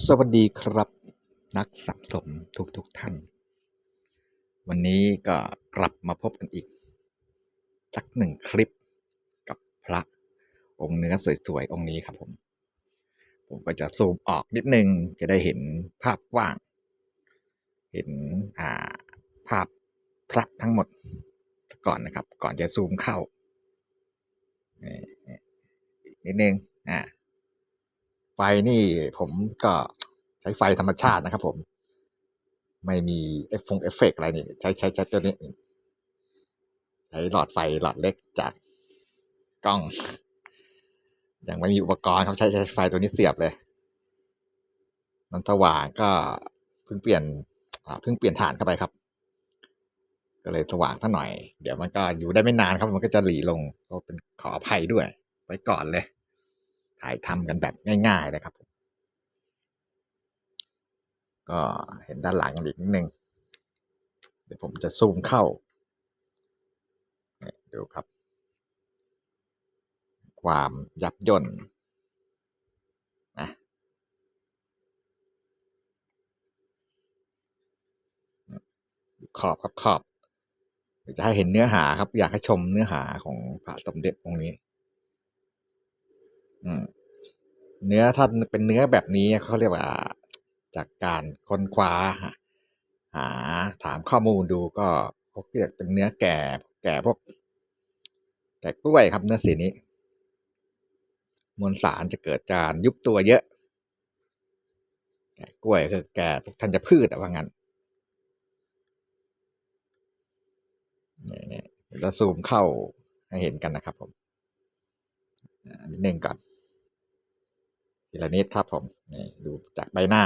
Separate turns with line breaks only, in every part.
สวัสดีครับ นักสะสมทุกทุกๆท่าน วันนี้ก็กลับมาพบกันอีก สักหนึ่งคลิปกับพระองค์เนื้อสวยๆ องค์นี้ครับผม ผมก็จะซูมออกนิดนึง จะได้เห็นภาพกว้าง เห็นอ่าภาพพระทั้งหมดก่อนนะครับ ก่อนจะซูมเข้านิดนึงอ่า ไฟนี่ผมก็ใช้ไฟธรรมชาตินะครับ ผม ไม่มีเอฟฟงเอฟเฟกต์อะไรนี่ ใช้ใช้ใช้ตัวนี้ใช้หลอดไฟหลอดเล็กจากกล้อง ยังไม่มีอุปกรณ์ครับใช้ใช้ไฟตัวนี้เสียบเลย มันสว่างก็เพิ่งเปลี่ยนเพิ่งเปลี่ยนฐานเข้าไปครับ ก็เลยสว่างสักหน่อย เดี๋ยวมันก็อยู่ได้ไม่นานครับ มันก็จะหลีลงก็เป็นขออภัยด้วย ไว้ก่อนเลย ถ่ายทำกันแบบง่ายๆนะครับผมก็เห็นด้านหลังอีกนิดนึงเดี๋ยวผมจะซูมเข้าเนี่ยดูครับ ความยับย่นนะขอบครับขอบจะให้เห็นเนื้อหาครับ อยากให้ชมเนื้อหาของพระสมเด็จองค์นี้ เนื้อถ้าเป็นเนื้อแบบนี้เขาเรียกว่าจากการค้นคว้าหาถามข้อมูลดูก็พวกเรียกเป็นเนื้อแก่ แก่พวกแก่กล้วยครับเนื้อสีนี้ มวลสารจะเกิดการยุบตัวเยอะ แก่กล้วยคือแก่พวกธัญพืชอะว่างั้นนี่ๆเดี๋ยวเราซูมเข้าให้เห็นกันนะครับผมนิดนึงก่อน ทีละนิดครับผมนี่ดูจากใบหน้า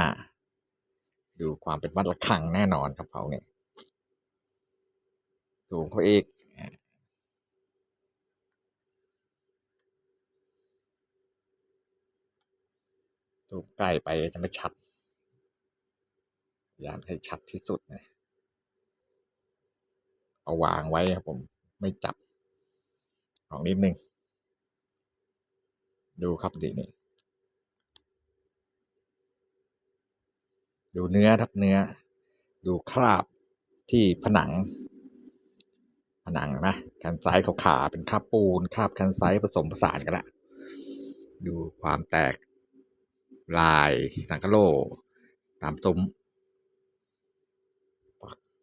ดูความเป็นวัดระฆังแน่นอนครับเขาเนี่ยสูงเขาอีกอ่าสูใกล้ไปจะไม่ชัดพยายามให้ชัดที่สุดนะเอาวางไว้ครับผมไม่จับ ของนิดนึง ดูครับดีนี่ ดูเนื้อทับเนื้อ ดูคราบที่ผนัง ผนังนะแคนไซต์ขาวๆเป็นคราบปูนคราบแคนไซต์ผสมผสานกันละ ดูความแตกลายสังกะโล ตามซุ้ม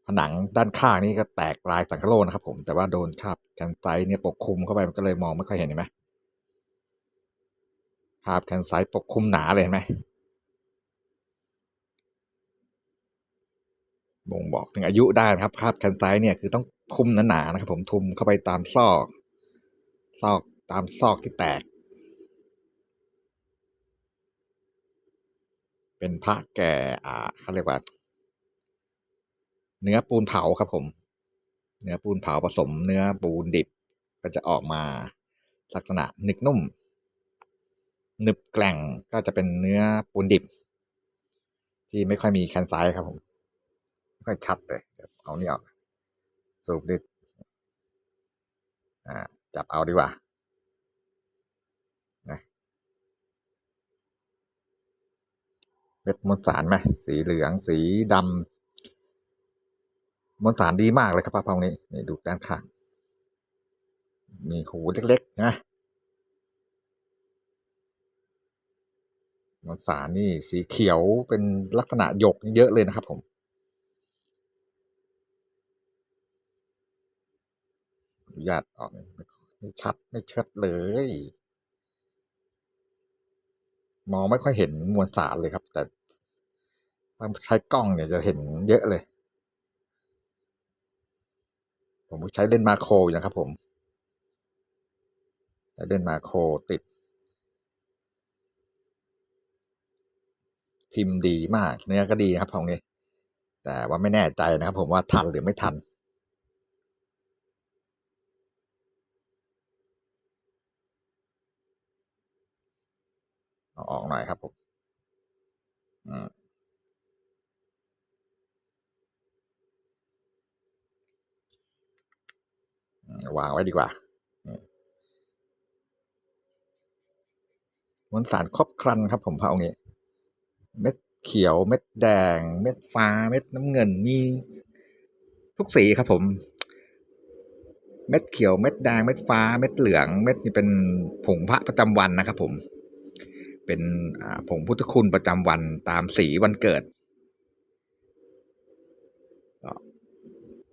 ผนังด้านข้างนี่ก็แตกลายสังกะโลนะครับผมแต่ว่าโดนคราบแคนไซต์เนี่ยปกคลุมเข้าไปมันก็เลยมองไม่ค่อยเห็นเห็นไหมคราบแคนไซต์ปกคลุมหนาเลยเห็นไหม บ่งบอกถึงอายุได้นะครับคาบแคนไซต์เนี่ยคือต้องคุมหนาๆนะครับ ผมทุมเข้าไปตามซอก ซอกตามซอกที่แตก เป็นพระแก่ อ่าเขาเรียกว่า เนื้อปูนเผาครับผม เนื้อปูนเผาผสม เนื้อปูนดิบ ก็จะออกมาลักษณะหนึกนุ่มหนึบแกร่งก็จะเป็นเนื้อปูนดิบ ที่ไม่ค่อยมีแคนไซต์ครับผม ค่อยชัดเลยเดี๋ยวเนี่ออกสูบดิอ่าจับเอาดีกว่านะเม็ดมวลสารไหมสีเหลืองสีดำมวลสารดีมากเลยครับพระพองนี้นี่ดูด้านข้าง มีหูเล็กๆนะมวลสารนี่สีเขียวเป็นลักษณะหยกเยอะเลยนะครับผม อนุ ญาตออกไม่ไม่ชัดไม่เชัดเลย มองไม่ค่อยเห็นมวลสารเลยครับ แต่ถ้าใช้กล้องเนี่ยจะเห็นเยอะเลย ผมใช้เล่นมาโครอยู่นะครับผมเล่นมาโครติด พิมพ์ดีมาก เนื้อก็ดีครับของนี้แต่ว่าไม่แน่ใจนะครับผมว่าทันหรือไม่ทัน ออกหน่อยครับผมวางไว้ดีกว่ามมวลสารครบครันครับผมพระองค์นี้ เม็ดเขียวเม็ดแดง เม็ดฟ้าเม็ดน้ำเงินมีทุกสีครับผม เม็ดเขียวเม็ดแดงเม็ดฟ้า เม็ดเหลือง เม็ดนี่เป็นผงพระประจำวันนะครับผม เป็นผงพุทธคุณประจำวันตามสีวันเกิด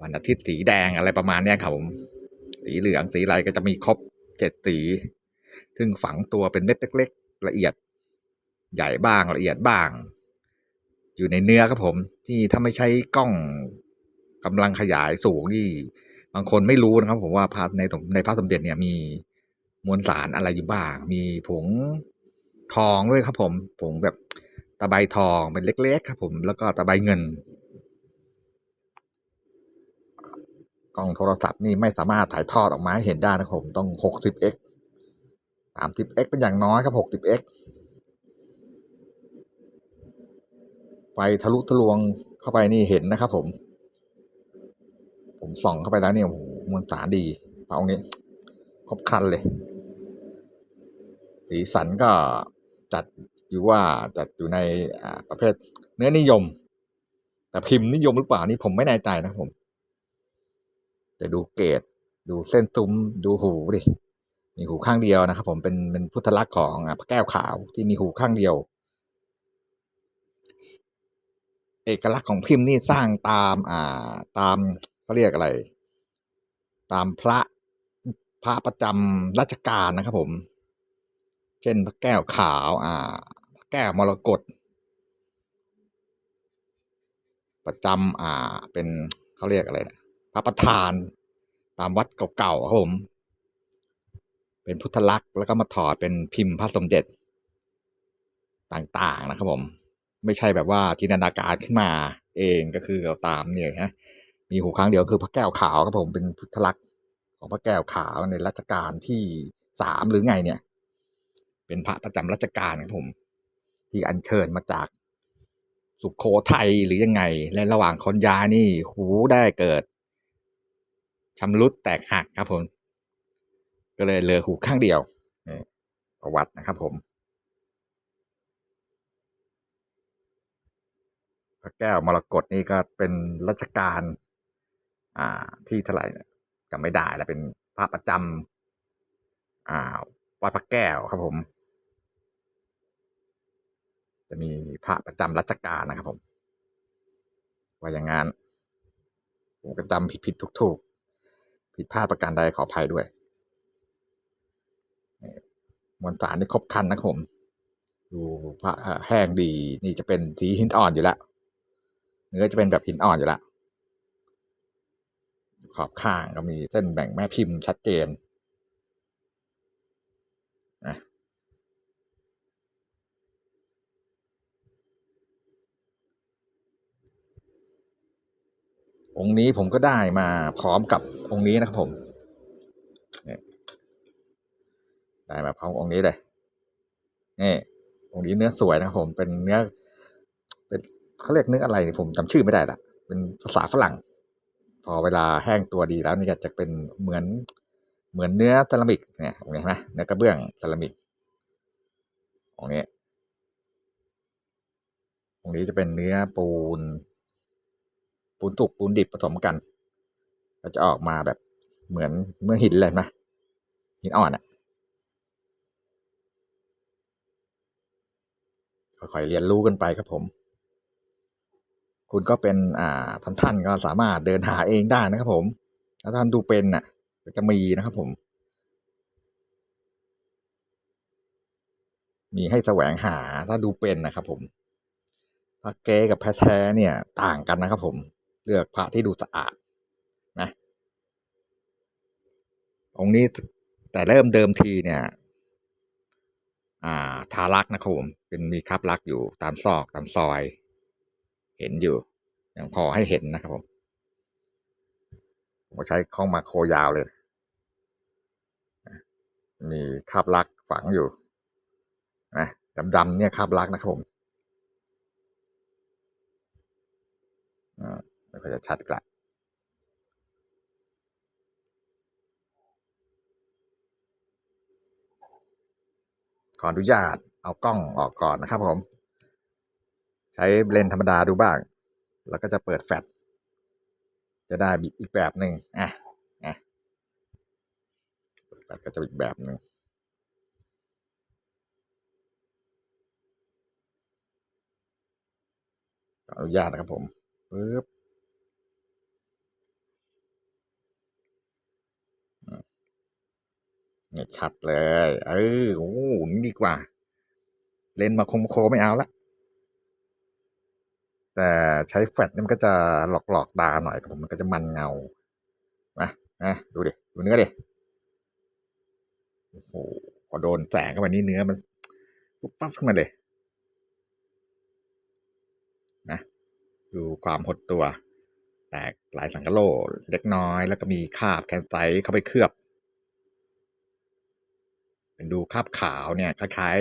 วันอาทิตย์สีแดงอะไรประมาณนี้ครับผมสีเหลืองสีอะไรก็จะมีครบเจ็ดสี ซึ่งฝังตัวเป็นเม็ดเล็กๆละเอียด ใหญ่บ้างละเอียดบ้าง อยู่ในเนื้อครับผม ที่ถ้าไม่ใช้กล้องกำลังขยายสูงนี่ บางคนไม่รู้นะครับ ผมว่าพระในในพระสมเด็จเนี่ยมีมวลสารอะไรอยู่บ้าง มีผง ทองด้วยครับผมผงแบบตะไบทองเป็นเล็ก ๆ ครับ ผมแล้วก็ตะไบเงิน กล้องโทรศัพท์นี่ไม่สามารถถ่ายทอดออกมาให้เห็นได้นะครับผมต้อง 60x 30x เป็นอย่างน้อยครับ 60x ไฟทะลุทะลวงเข้าไปนี่เห็นนะครับผม ผมส่องเข้าไปแล้วเนี่ยโอ้โหมวลสารดีเอางี้ครบคันเลย สีสันก็ จัดอยู่ว่าจัดอยู่ในประเภทเนื้อนิยม แต่พิมพ์นิยมหรือเปล่านี่ผมไม่แน่ใจนะผม แต่ดูเกรดดูเส้นตุ้มดูหูดิมีหูข้างเดียวนะครับ ผมเป็นเป็นพุทธลักษณ์ของพระแก้วขาวที่มีหูข้างเดียว เอกลักษณ์ของพิมพ์นี่สร้างตามอ่าตามเขาเรียกอะไร ตามพระพระประจำราชการนะครับผม เช่นพระแก้วขาว อ่า พระแก้วมรกตประจำอ่า เป็นเขาเรียกอะไรนะพระประธาน ตามวัดเก่าๆครับผม เป็นพุทธลักษณ์แล้วก็มาถอดเป็นพิมพ์พระสมเด็จต่างๆนะครับผม ไม่ใช่แบบว่าจินตนาการขึ้นมาเองก็คือเอาตามเนี่ยฮะมีหูข้างเดียวคือพระแก้วขาวครับผมเป็นพุทธลักษณ์ของพระแก้วขาวในรัชกาลที่สามหรือไงเนี่ย เป็นพระประจำรัชกาลครับผม ที่อัญเชิญมาจากสุขโขทัยหรือยังไง และระหว่างคนย้ายนี่หูได้เกิดชำรุดแตกหักครับผม ก็เลยเหลือหูข้างเดียวประวัตินะครับผมพระแก้วมรกตนี่ก็เป็นรัชกาลอ่าที่เท่าไหร่เนี่ยจำไม่ได้แล้วเป็นพระประจำอ่าวัดพระแก้วครับผม จะมีพระประจำรัชกาลนะครับผม ว่าอย่างงั้นผมก็จำผิดผิดถูกถูกๆผิดพลาดประการใดขออภัยด้วยมวลสารนี่ครบคันนะครับผม ดูพระแห้งดี นี่จะเป็นสีหินอ่อนอยู่แล้วเนื้อจะเป็นแบบหินอ่อนอยู่แล้วขอบข้างก็มีเส้นแบ่งแม่พิมพ์ชัดเจน องค์นี้ผมก็ได้มาพร้อมกับองค์นี้นะครับผมได้มาพร้อมองค์นี้เลยนี่องค์นี้เนื้อสวยนะครับผมเป็นเนื้อเป็นเขาเรียกเนื้ออะไรเนี่ยผมจำชื่อไม่ได้ละเป็นภาษาฝรั่ง พอเวลาแห้งตัวดีแล้วนี่ก็จะเป็นเหมือนเหมือนเนื้อเซรามิกเนี่ยเห็นไหมเนื้อกระเบื้องเซรามิกองนี้องนี้จะเป็นเนื้อปูน ปูนสุกปูนดิบผสมกัน ก็จะออกมาแบบเหมือนเมื่อหินเลยนะหินอ่อนอะค่อยๆเรียนรู้กันไปครับผม คุณก็เป็นอ่าท่านท่านก็สามารถเดินหาเองได้นะครับผมถ้าท่านดูเป็นน่ะ ก็จะมีนะครับผม มีให้แสวงหาถ้าดูเป็นนะครับผมพระเก๊กับพระแท้เนี่ยต่างกันนะครับผม เลือกพระที่ดูสะอาดนะองค์นี้แต่เริ่มเดิมทีเนี่ยอ่าทารักนะครับผมเป็นมีคราบลักอยู่ตามซอกตามซอย เห็นอยู่ยังพอให้เห็นนะครับผมผมใช้ข้องมาโคยาวเลย มีคาบลักฝังอยู่นะดำๆเนี่ยคาบลักนะครับผมอ่า ไม่ค่อยจะชัดกละขออนุญาตเอากล้องออกก่อนนะครับผม ใช้เลนธรรมดาดูบ้าง แล้วก็จะเปิดแฟลชจะได้อีกแบบหนึ่งอะอะเปิดแฟลชก็จะอีกแบบหนึ่งขออนุญาตนะครับผมปึ๊บอืม เนี่ยชัดเลย เออโอ้นี่ดีกว่า เลนมาคมโคไม่เอาละ แต่ใช้แฟลชมันก็จะหลอกหลอกๆตาหน่อยครับผมมันก็จะมันเงานะนะดูดิ ดูเนื้อดิ โอ้โหพอโดนแสงเข้าไปนี่เนื้อมันปุ๊บปั๊บขึ้นมาเลย นะ ดูความหดตัว แตกหลายสังกะโลเล็กน้อย แล้วก็มีคราบแคนไซเข้าไปเคลือบ เป็นดูคราบขาวเนี่ยคล้าย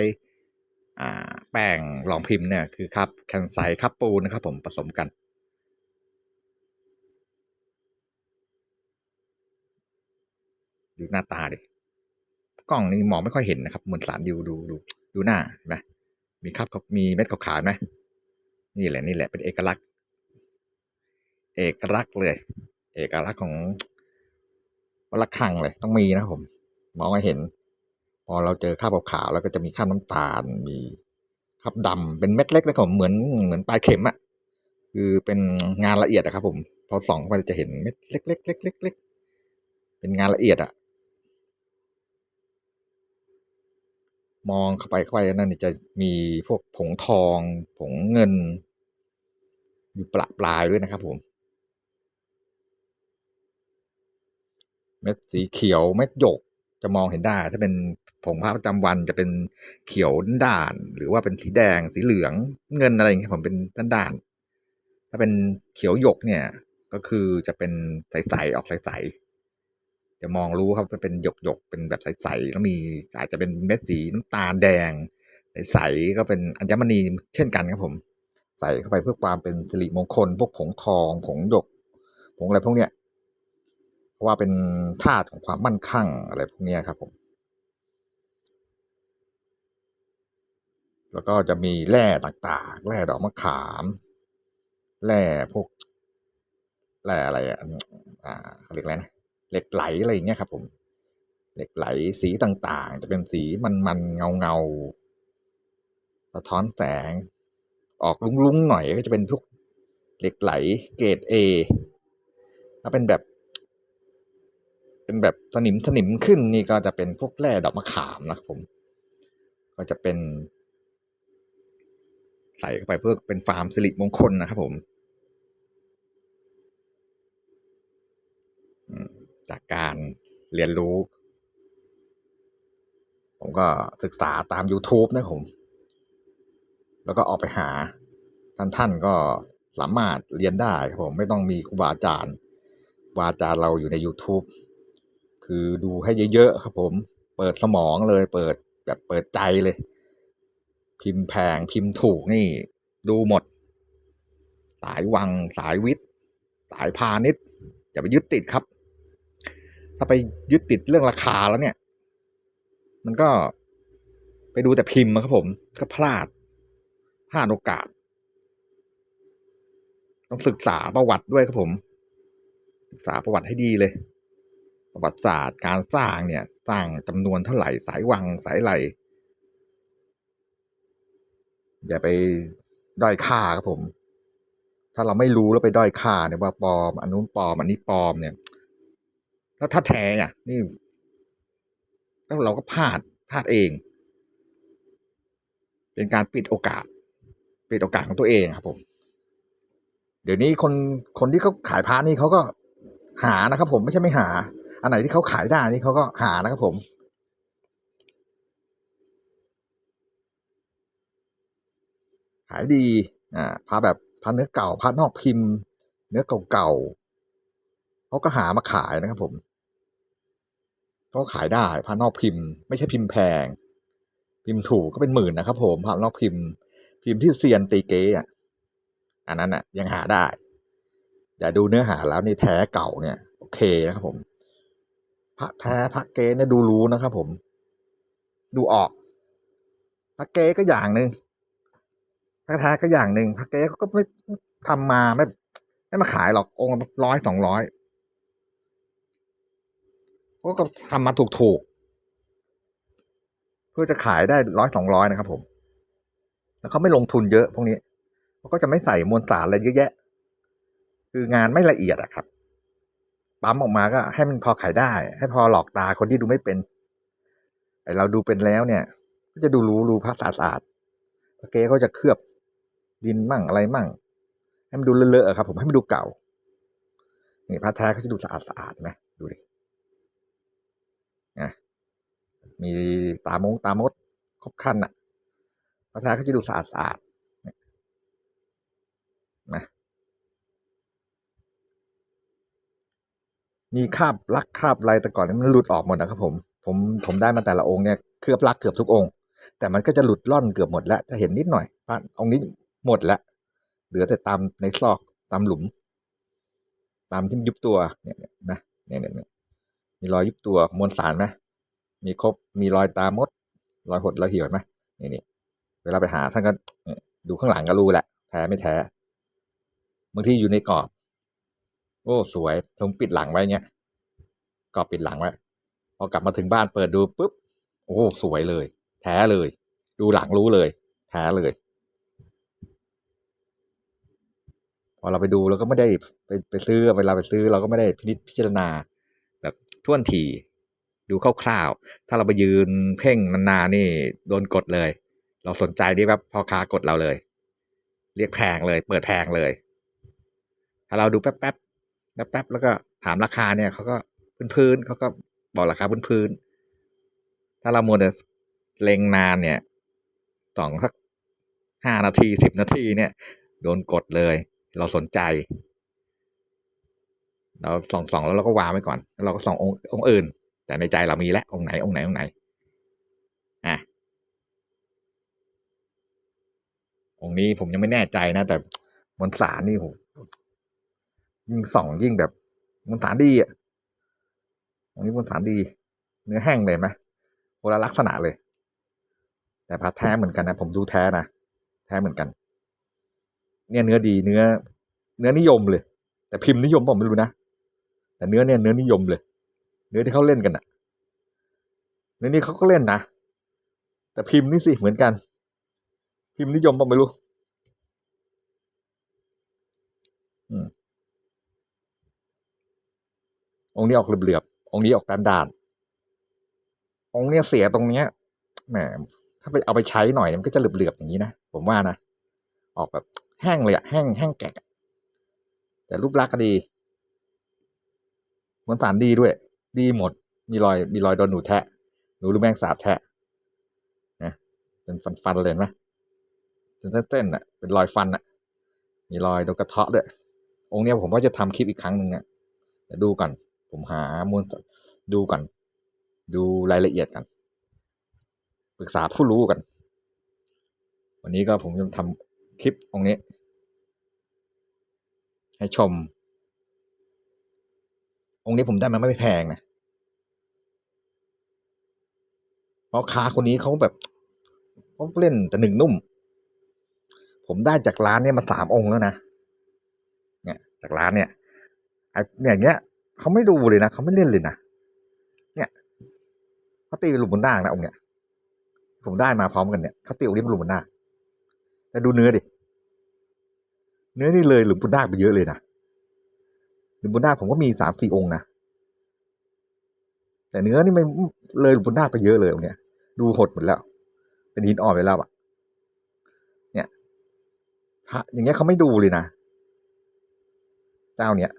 ๆแป้งรองพิมพ์เนี่ยคือคราบแคนไซคราบปูนนะครับผมผสมกัน ดูหน้าตาดิกล้องนี่มองไม่ค่อยเห็นนะครับมวลสารดูดูดูดูหน้าเห็นไหมมีคราบมีเม็ดขาวๆไหมนี่แหละนี่แหละเป็นเอกลักษณ์ เอกลักษณ์เลย เอกลักษณ์ของวัลคังเลยต้องมีนะผม มองให้เห็น อเราเจอคราบขาวแล้วก็จะมีคราบน้ำตาล มีคราบดำเป็นเม็ดเล็กเลยครับผมเหมือนเหมือนปลายเข็มอะคือเป็นงานละเอียดอะครับ ผมพอส่องเข้าไปจะเห็นเม็ดเล็กๆเล็กๆเล็กเป็นงานละเอียดอะมองเข้าไปเข้าไปนั่นจะมีพวกผงทอง ผงเงิน อยู่ประปลายด้วยนะครับ ผมเม็ดสีเขียวเม็ดหยก จะมองเห็นได้ ถ้าเป็นผงพระประจำวันจะเป็นเขียวด่าน หรือว่าเป็นสีแดง สีเหลืองเงินอะไรอย่างเงี้ยผมเป็นด้านด่านถ้าเป็นเขียวหยกเนี่ยก็คือจะเป็นใสๆออกใสๆจะมองรู้ครับว่าเป็นหยกหยกเป็นแบบใสๆแล้วมีอาจจะเป็นเม็ดสีน้ำตาลแดง ใสๆก็เป็นอัญมณีเช่นกันครับผม ใส่เข้าไปเพื่อความเป็นสิริมงคล พวกผงทองผงหยกผงอะไรพวกเนี้ย ราะว่าเป็นธาตุของความมั่นคั่งอะไรพวกนี้ครับผมแล้วก็จะมีแร่ต่างๆ แร่ดอกมะขาม แร่พวก แร่อะไรอะอ่าเขาเรียกอะไรนะ เหล็กไหลอะไรอย่างเงี้ยครับผม เหล็กไหลสีต่างๆ จะเป็นสีมันๆ เงาๆ สะท้อนแสง ออกลุ้งๆ หน่อยก็จะเป็นพวกเหล็กไหลเกรดเอถ้าเป็นแบบ เป็นแบบสนิมสนิมขึ้นนี่ก็จะเป็นพวกแร่ดอกมะขามนะครับผม ก็จะเป็น ใส่เข้าไปเพื่อเป็นฟาร์มสิริมงคลนะครับผมจากการเรียนรู้ ผมก็ศึกษาตาม YouTube นะผม แล้วก็ออกไปหา ท่านท่านก็สามารถเรียนได้ครับผม ไม่ต้องมีครูบาอาจารย์ บาอาจารย์เราอยู่ใน YouTube คือดูให้เยอะๆครับผม เปิดสมองเลย เปิดแบบเปิดใจเลย พิมพ์แพงพิมพ์ถูกนี่ ดูหมด สายวังสายวิทย์ สายพาณิชย์อย่าไปยึดติดครับ ถ้าไปยึดติดเรื่องราคาแล้วเนี่ย มันก็ไปดูแต่พิมพ์ครับผม ก็พลาดพลาดโอกาส ต้องศึกษาประวัติด้วยครับผม ศึกษาประวัติให้ดีเลย ประวัติศาสตร์การสร้างเนี่ยสร้างจำนวนเท่าไหร่สายวังสายไหลอย่าไปด้อยค่าครับผม ถ้าเราไม่รู้แล้วไปด้อยค่าเนี่ยว่าปลอมอันนู้นปลอมอันนี้ปลอมเนี่ย แล้วถ้าแท้อะ นี่แล้วเราก็พลาดพลาดเอง เป็นการปิดโอกาส ปิดโอกาสของตัวเองครับผม เดี๋ยวนี้คนคนที่เขาขายพระนี่เขาก็ หานะครับ ผมไม่ใช่ไม่หา อันไหนที่เขาขายได้นี่เขาก็หานะครับ ผมขายดีอ่าพระแบบพระเนื้อเก่าพระนอกพิมพ์ เนื้อเก่าๆเขาก็หามาขายนะครับ ผมเขาขายได้พระนอกพิมพ์ ไม่ใช่พิมพ์แพง พิมพ์ถูกก็เป็นหมื่นนะครับ ผมพระนอกพิมพ์ พิมพ์ที่เซียนตีเก๊อะอันนั้นอะ ยังหาได้ อย่าดูเนื้อหาแล้วนี่แท้เก่าเนี่ยโอเคนะครับผมพระแท้พระเกเนี่ยดูรู้นะครับผมดูออก พระเกก็อย่างหนึ่งพระแท้ก็อย่างหนึ่งพระเก๊เขาก็ไม่ทำมาไม่ไม่มาขายหรอกองค์ร้อยสองร้อยก็ทำมาถูกถูกๆเพื่อจะขายได้ร้อยสองร้อยนะครับผม แล้วเขาไม่ลงทุนเยอะพวกนี้เขาก็จะไม่ใส่มวลสารอะไรเยอะแยะ คืองานไม่ละเอียดอะครับ ปั๊มออกมาก็ให้มันพอขายได้ ให้พอหลอกตาคนที่ดูไม่เป็นไอเราดูเป็นแล้วเนี่ย ก็จะดูรู้รู้พระสะอาดๆพระเกเขาจะเคลือบดินมั่งอะไรมั่ง ให้มันดูเลอะๆอะครับ ผมให้มันดูเก่านี่พระแท้เขาจะดูสะอาดสะอาดไหมดูดินะมีตามงตามดครบคันอะพระแท้เขาจะดูสะอาดสะอาดนะ มีคาบลักคาบอะไรแต่ก่อนมันหลุดออกหมดนะครับผมผมผมได้มาแต่ละองค์เนี่ยเคลือบลักเกือบทุกองค์ แต่มันก็จะหลุดล่อนเกือบหมดแล้วจะเห็นนิดหน่อยพระองค์นี้หมดแล้วเหลือแต่ตามในซอกตามหลุม ตามที่ยุบตัวเนี่ยนะเนี่ยเนี่ยมีรอยยุบตัวมวลสารไหมมีครบมีรอยตามด รอยหดรอยเหี่ยวไหมนี่นี่เวลาไปหาท่านก็ดูข้างหลังก็รู้แหละแท้ไม่แท้บางทีอยู่ในกรอบ โอ้สวยผมปิดหลังไว้เงี้ยกรอบปิดหลังไว้พอกลับมาถึงบ้านเปิดดูปุ๊บโอ้สวยเลย แท้เลย ดูหลังรู้เลย แท้เลย พอเราไปดูเราก็ไม่ได้ไปไปซื้อเวลาไปซื้อ เราก็ไม่ได้พินิจพิจารณา แบบท่วนทีดูคร่าวๆ ถ้าเราไปยืนเพ่งนานๆนี่โดนกดเลย เราสนใจดีแบบพอค้ากดเราเลย เรียกแพงเลย เปิดแพงเลย ถ้าเราดูแป๊บ แป๊บๆแล้วก็ถามราคาเนี่ยเขาก็พื้นๆเขาก็บอกราคาพื้นๆถ้าเรามัวแต่เล็งนานเนี่ยสองสักห้านาทีสิบนาทีเนี่ย โดนกดเลย เราสนใจ เราส่องส่องแล้วเราก็วางไว้ก่อนเราก็ส่ององค์องอื่น แต่ในใจเรามีแล้วองค์ไหนองค์ไหนองค์ไหนอะองค์นี้ผมยังไม่แน่ใจนะ แต่มวลสารนี่ผม ยิ่งส่องยิ่งแบบมวลสารดีอะองค์นี้มวลสารดี เนื้อแห้งเลยไหมโคละลักษณะเลย แต่พระแท้เหมือนกันนะ ผมดูแท้นะแท้เหมือนกัน เนี่ยเนื้อดีเนื้อ เนื้อนิยมเลย แต่พิมพ์นิยมผมไม่รู้นะแต่เนื้อเนี่ยเนื้อนิยมเลย เนื้อที่เขาเล่นกันอะเนื้อนี้เขาก็เล่นนะแต่พิมพ์นี่สิเหมือนกัน พิมพ์นิยมผมไม่รู้ อืม องค์นี้ออกเหลือบๆองค์นี้ออกการดานองค์เนี้ยเสียตรงเนี้ยแหมถ้าไปเอาไปใช้หน่อยมันก็จะเหลือบๆอย่างนี้นะผมว่านะออกแบบแห้งเลยอะแห้งแห้งแกะแต่รูปลักษณ์ก็ดีมวลสารดีด้วย ดีหมด มีรอยมีรอยโดนหนูแทะหนูหรือแมงสาบแทะนะเป็นฟันฟันเลยไหมเป็นเต้นๆอะเป็นรอยฟันอะ มีรอยโดนกระเทาะด้วย องค์เนี้ยผมว่าจะทำคลิปอีกครั้งหนึ่งอะเดี๋ยดูก่อน ผมหามวลดูก่อนดูรายละเอียดกันปรึกษาผู้รู้กัน วันนี้ก็ผมจะทำคลิปองนี้ ให้ชม องค์นี้ผมได้มาไม่แพงนะเพราะค้าคนนี้เขาแบบเขาเล่นแต่หนึ่งนุ่ม ผมได้จากร้านเนี่ยมาสามองค์แล้วนะเนี่ยจากร้านเนี่ยไอ้เนี่ยอย่างเงี้ย เขาไม่ดูเลยนะเขาไม่เล่นเลยนะเนี่ยเขาตีเป็นหลุมบนหน้านะองค์เนี่ยผมได้มาพร้อมกันเนี่ยเขาตีองค์นี้เป็นหลุมบนหน้าแต่ดูเนื้อดิ เนื้อนี่เลยหลุมบนหน้าไปเยอะเลยนะหลุมบนหน้าผมก็มีสามสี่องค์นะแต่เนื้อนี่ไม่เลยหลุมบนหน้าไปเยอะเลยองเนี่ยดูหดหมดแล้ว เป็นหินอ่อนไปแล้วอะเนี่ยพระอย่างเงี้ยเขาไม่ดูเลยนะ เจ้าเนี่ย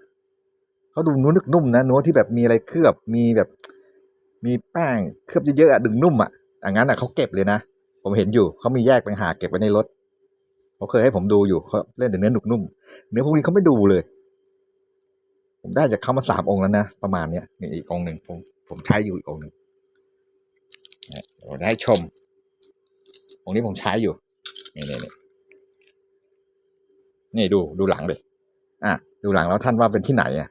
เขาดูนุ่นึกนุ่มนะเนื้อที่แบบมีอะไรเคลือบมีแบบ มีแป้งเคลือบเยอะๆอะดึงนุ่มอะอย่างนั้นอะเขาเก็บเลยนะผมเห็นอยู่เขามีแยกต่างหากเก็บไว้ในรถเขาเคยให้ผมดูอยู่เขาเล่นแต่เนื้อหนุกนุ่มเนื้อพวกนี้เขาไม่ดูเลย ผมได้จากเขามาสามองค์แล้วนะประมาณเนี้ยนี่อีกองหนึ่งผมผมใช้อยู่อีกองหนึ่งเนี่ยเดี๋ยวได้ชม องค์นี้ผมใช้อยู่นี่นี่นี่นี่ดูดูหลังเลยอะดูหลังแล้วท่านว่าเป็นที่ไหนอะอะ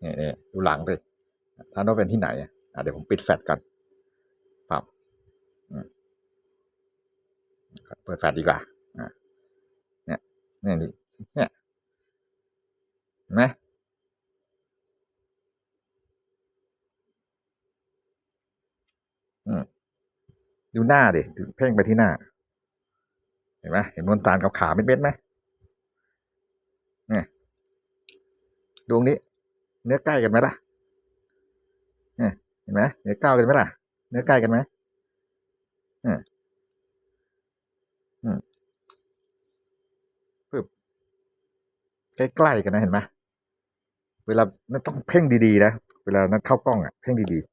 เนี่นี่ดูหลังเลยท่านว่าเป็นที่ไหนอะเดี๋ยวผมปิดแฟลชก่อนปรับอืมเปิดแฟลชดีกว่าอะเนี่ยเนี่ยนี่เนี่ยเห็นไหมอืมดูหน้าดิเพ่งไปที่หน้า เห็นไหมเห็นมวลสารขาวๆเม็ดๆไหมเนี่ยดวงนี้ เนื้อใกล้กันไหมล่ะเห็นไหมเนื้อใกล้กันไหมล่ะ เนื้อใกล้กันไหมเนี่ยอืมปึ๊บใกล้ๆกันนะเห็นไหมเวลานั่นต้องเพ่งดีๆนะ เวลานั้นเข้ากล้องอะ เพ่งดีๆ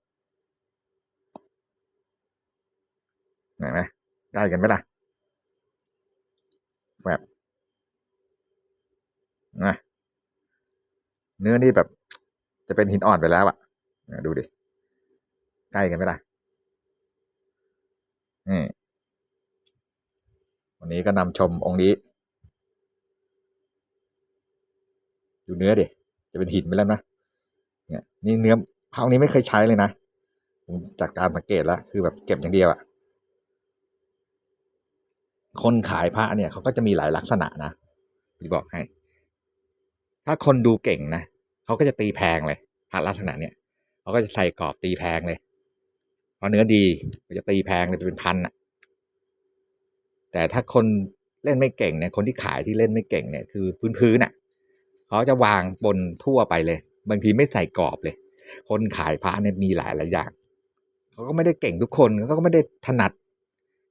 เห็นไหมใกล้กันไหมล่ะแบบนะเนื้อนี่แบบ จะเป็นหินอ่อนไปแล้วอะเนี่ยดูดิ ใกล้กันไหมล่ะนี่วันนี้ก็นำชมองค์นี้ ดูเนื้อดิ จะเป็นหินไปแล้วนะ เนี่ยนี่เนื้อพระองนี้ไม่เคยใช้เลยนะ จากการสังเกตแล้วคือแบบเก็บอย่างเดียวอะคนขายพระเนี่ยเขาก็จะมีหลายลักษณะนะพี่บอกให้ ถ้าคนดูเก่งนะ เขาก็จะตีแพงเลยพระลักษณะเนี่ยเขาก็จะใส่กรอบตีแพงเลยเพราะเนื้อดีก็จะตีแพงเลยเป็นพันอะแต่ถ้าคนเล่นไม่เก่งเนี่ยคนที่ขายที่เล่นไม่เก่งเนี่ยคือพื้นพื้นอะเขาจะวางบนทั่วไปเลย บางทีไม่ใส่กรอบเลย คนขายพระเนี่ยมีหลายหลายอย่างเขาก็ไม่ได้เก่งทุกคนเขาก็ไม่ได้ถนัด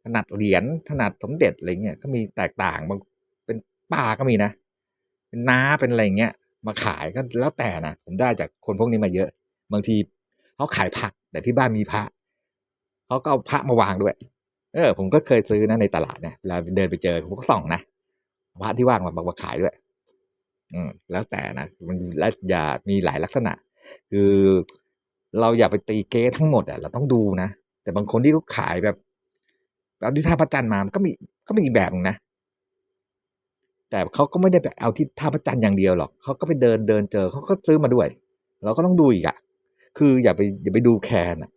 ถนัดเหรียญถนัดสมเด็จอะไรเงี้ยก็มีแตกต่างบางเป็นป้าก็มีนะ เป็นน้าเป็นอะไรเงี้ย มาขายก็แล้วแต่นะผมได้จากคนพวกนี้มาเยอะ บางทีเขาขายผัก แต่ที่บ้านมีพระเขาก็เอาพระมาวางด้วย เออ ผมก็เคยซื้อนะในตลาดเนี่ยเวลาเดินไปเจอผมก็ส่องนะพระที่ว่างมามาขายด้วย อืม แล้วแต่นะมันและอย่ามีหลายลักษณะ คือเราอย่าไปตีเก๊ทั้งหมดอะเราต้องดูนะแต่บางคนที่เขาขายแบบเอาที่ท่าพระจันทร์มามันก็มีก็มีอีกแบบนึงนะ แต่เขาก็ไม่ได้แบบเอาที่ท่าพระจันทร์อย่างเดียวหรอกเขาก็ไปเดินเดินเจอเขาก็ซื้อมาด้วย เราก็ต้องดูอีกอะคืออย่าไปอย่าไปดูแคนอะ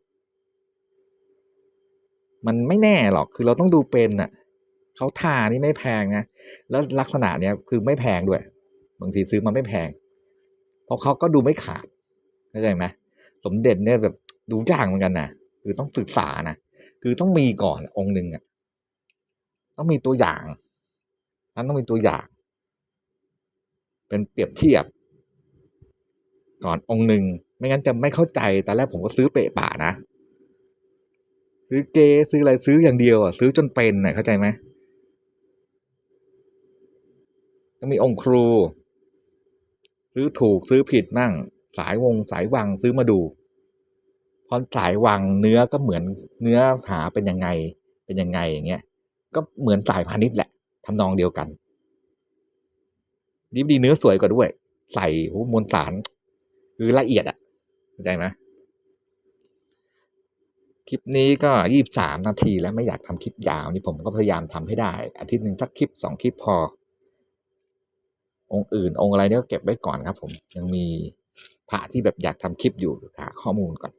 มันไม่แน่หรอกคือเราต้องดูเป็นอะเขาทานี่ไม่แพงนะแล้วลักษณะเนี้ยคือไม่แพงด้วย บางทีซื้อมาไม่แพง เพราะเขาก็ดูไม่ขาดเข้าใจไหมสมเด็จเนี่ยแบบดูยากเหมือนกันนะคือต้องศึกษานะคือต้องมีก่อนองค์หนึ่งอะต้องมีตัวอย่าง นั้นต้องมีตัวอย่าง เป็นเปรียบเทียบ ก่อนองค์หนึ่งไม่งั้นจะไม่เข้าใจตอนแรกผมก็ซื้อเปะป่านะ ซื้อเกซื้ออะไรซื้ออย่างเดียวอะซื้อจนเป็นน่ะเข้าใจไหมต้องมีองค์ครู ซื้อถูกซื้อผิดมั่ง สายวงสายวังซื้อมาดูพอสายวังเนื้อก็เหมือนเนื้อหาเป็นยังไงเป็นยังไงอย่างเงี้ย ก็เหมือนสายพาณิชย์แหละ ทำนองเดียวกันดีดีเนื้อสวยกว่าด้วย ใส่โมวลสารคือละเอียดอะเข้าใจไหมคลิปนี้ก็ยี่บสามนาทีแล้วไม่อยากทำคลิปยาวนี่ผมก็พยายามทำให้ได้ อาทิตย์หนึ่งสักคลิปสองคลิปพอ องค์อื่น องค์อะไรเนี่ยก็เก็บไว้ก่อนครับ ผมยังมีพระที่แบบอยากทำคลิปอยู่หาข้อมูลก่อน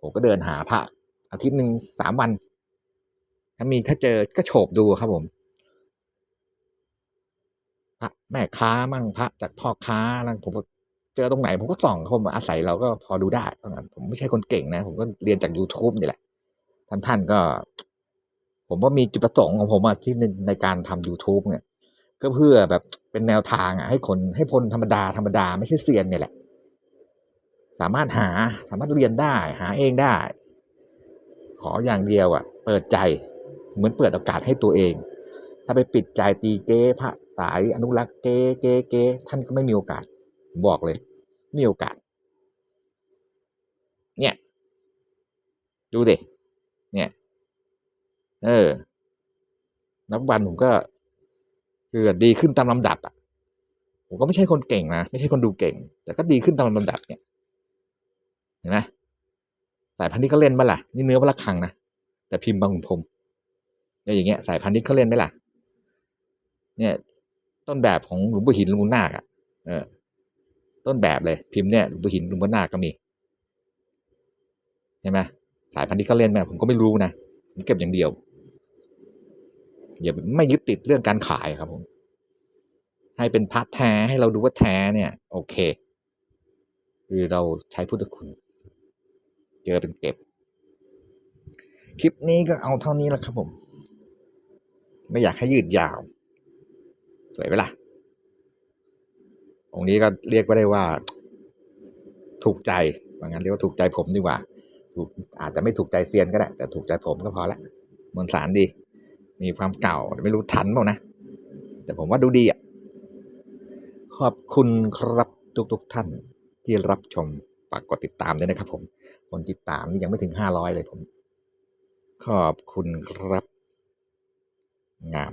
ผมก็เดินหาพระอาทิตย์หนึ่งสามวัน ถ้ามีถ้าเจอก็โฉบดูครับผม พระแม่ค้ามั่งพระจากพ่อค้านั่งผมก็เจอตรงไหนผมก็ส่องเขามาอาศัยเราก็พอดูได้เพราะงั้นผมไม่ใช่คนเก่งนะ ผมก็เรียนจาก youtube นี่แหละ ท่านท่านก็ ผมว่ามีจุดประสงค์ของผมอะที่ในในการทำ youtube เนี่ย ก็เพื่อแบบเป็นแนวทางอะให้คนให้คนธรรมดาธรรมดาไม่ใช่เซียนเนี่ยแหละ สามารถหาสามารถเรียนได้ หาเองได้ ขออย่างเดียวอะเปิดใจเหมือนเปิดโอกาสให้ตัวเอง ถ้าไปปิดใจตีเก้พระสายอนุรักษ์เก้เก้เก้ท่านก็ไม่มีโอกาสบอกเลยไม่มีโอกาส เนี่ย ดูเดิเนี่ย เออ นับวันผมก็คือดีขึ้นตามลำดับอะผมก็ไม่ใช่คนเก่งนะไม่ใช่คนดูเก่ง แต่ก็ดีขึ้นตามลำดับเนี่ยเห็นไหมสายพันธุ์นี้ก็เล่นบ้าล่ะ นี่เนื้อวัลคังนะแต่พิมพ์บางขุนพรมเนี่ยอย่างเงี้ยสายพันธุ์นี้เขาเล่นไหมล่ะ เนี่ย ต้นแบบของหลวงปู่หินหลวงปู่นาคอะเออต้นแบบเลยพิมพ์เนี่ยหลวงปู่หินหลวงปู่นาคก็มีเห็นไหมสายพันธุ์ที่เขาเล่นไหมผมก็ไม่รู้นะผมเก็บอย่างเดียวอย่าไม่ยึดติดเรื่องการขายครับผมให้เป็นพระแท้ให้เราดูว่าแท้เนี่ย โอเค คือเราใช้พุทธคุณ เจอเป็นเก็บ คลิปนี้ก็เอาเท่านี้แล้วครับผม ไม่อยากให้ยืดยาว สวยไหมล่ะ องค์นี้ก็เรียกว่าได้ว่า ถูกใจว่างั้นเรียกว่าถูกใจผมดีกว่าถูกอาจจะไม่ถูกใจเซียนก็ได้ แต่ถูกใจผมก็พอละมวลสารดี มีความเก่าไม่รู้ทันเปล่านะ แต่ผมว่าดูดีอะ ขอบคุณครับทุกๆทท่านที่รับชมฝากกดติดตามด้วยนะครับผม คนติดตามนี่ยังไม่ถึงห้าร้อยเลยผม ขอบคุณครับ งาม